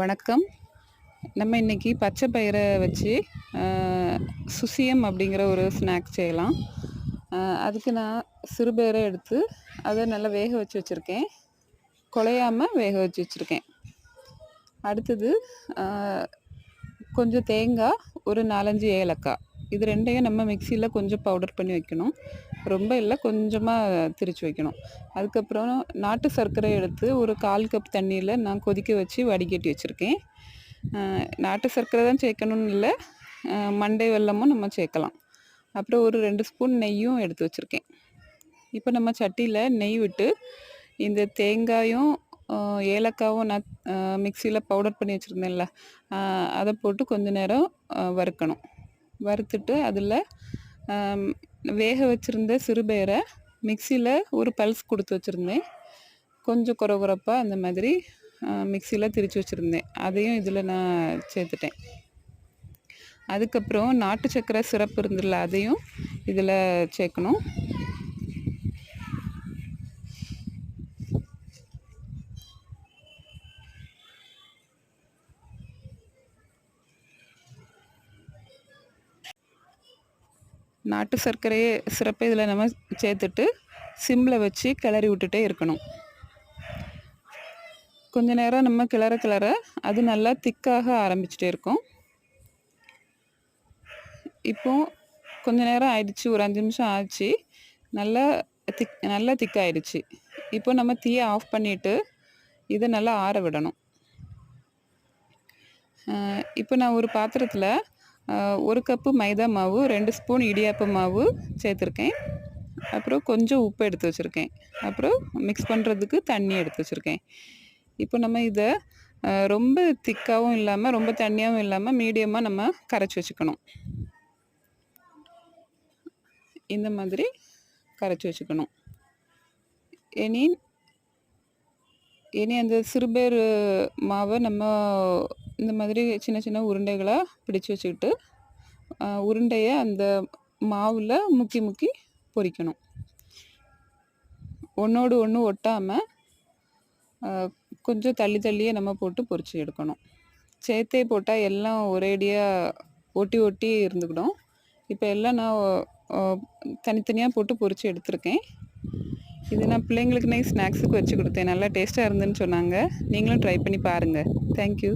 வணக்கம். நம்ம இன்னைக்கு பச்சை பயிரை வச்சு சுசியம் அப்படிங்கிற ஒரு ஸ்நாக்ஸ் செய்யலாம். அதுக்கு நான் சிறுபயிரை எடுத்து அதை நல்லா வேக வச்சு வச்சுருக்கேன். குழையாமல் வேக வச்சு வச்சுருக்கேன். அடுத்தது கொஞ்சம் தேங்காய் ஒரு நாலஞ்சு ஏலக்காய். இது ரெண்டையும் நம்ம மிக்சியில் கொஞ்சம் பவுடர் பண்ணி வைக்கணும். ரொம்ப இல்லை கொஞ்சமாக திரித்து வைக்கணும். அதுக்கப்புறம் நாட்டு சர்க்கரை எடுத்து ஒரு கால் கப் தண்ணியில் நான் கொதிக்க வச்சு வடிகட்டி வச்சுருக்கேன். நாட்டு சர்க்கரை தான் சேர்க்கணும்னு இல்லை மண்டை வெல்லமும் நம்ம சேர்க்கலாம். அப்புறம் ஒரு ரெண்டு ஸ்பூன் நெய்யும் எடுத்து வச்சுருக்கேன். இப்போ நம்ம சட்டியில் நெய் விட்டு இந்த தேங்காயும் ஏலக்காவும் நான் மிக்சியில் பவுடர் பண்ணி வச்சுருந்தேன்ல அதை போட்டு கொஞ்ச நேரம் வறுக்கணும். வறுத்துட்டு அதில் வேக வச்சுருந்த சிறுபயரை மிக்சியில் ஒரு பல்ஸ் கொடுத்து வச்சுருந்தேன். கொஞ்சம் குறகுறப்பாக அந்த மாதிரி மிக்சியில் திரித்து வச்சுருந்தேன். அதையும் இதில் நான் சேர்த்துட்டேன். அதுக்கப்புறம் நாட்டு சக்கரை சிறப்பு இருந்ததில்ல அதையும் இதில் சேர்க்கணும். நாட்டு சர்க்கரையை சிறப்பை இதில் நம்ம சேர்த்துட்டு சிம்மில் வச்சு கிளறி விட்டுட்டே இருக்கணும். கொஞ்ச நேரம் நம்ம கிளற கிளற அது நல்லா திக்காக ஆரம்பிச்சுட்டே இருக்கும். இப்போ கொஞ்ச நேரம் ஆயிடுச்சு ஒரு அஞ்சு நிமிஷம் ஆச்சு. நல்லா திக் நல்லா திக்காயிடுச்சு. இப்போ நம்ம தீயை ஆஃப் பண்ணிவிட்டு இதை நல்லா ஆற விடணும். இப்போ நான் ஒரு பாத்திரத்தில் ஒரு கப்பு மைதா மாவு ரெண்டு ஸ்பூன் இடியாப்ப மாவு சேர்த்துருக்கேன். அப்புறம் கொஞ்சம் உப்பு எடுத்து வச்சுருக்கேன். அப்புறம் மிக்ஸ் பண்ணுறதுக்கு தண்ணி எடுத்து வச்சுருக்கேன். இப்போ நம்ம இதை ரொம்ப திக்காகவும் இல்லாமல் ரொம்ப தண்ணியாகவும் இல்லாமல் மீடியமாக நம்ம கரைச்சி வச்சுக்கணும். இந்த மாதிரி கரைச்சி வச்சுக்கணும். இனி இனி அந்த சிறுபேர் மாவை நம்ம இந்த மாதிரி சின்ன சின்ன உருண்டைகளாக பிடிச்சு வச்சுக்கிட்டு உருண்டையை அந்த மாவில் முக்கி முக்கி பொரிக்கணும் ஒன்றோடு ஒன்று ஒட்டாமல் கொஞ்சம் தள்ளி தள்ளியே நம்ம போட்டு பொறிச்சு எடுக்கணும். சேர்த்தே போட்டால் எல்லாம் ஒரேடியாக ஒட்டி ஒட்டி இருந்துக்கிடும். இப்போ எல்லாம் நான் தனித்தனியாக போட்டு பொறிச்சு எடுத்திருக்கேன். இது நான் பிள்ளைங்களுக்கு நைட் ஸ்நாக்ஸுக்கு வச்சு கொடுத்தேன். நல்லா டேஸ்ட்டாக இருந்துன்னு சொன்னாங்க. நீங்களும் ட்ரை பண்ணி பாருங்கள் தேங்க்யூ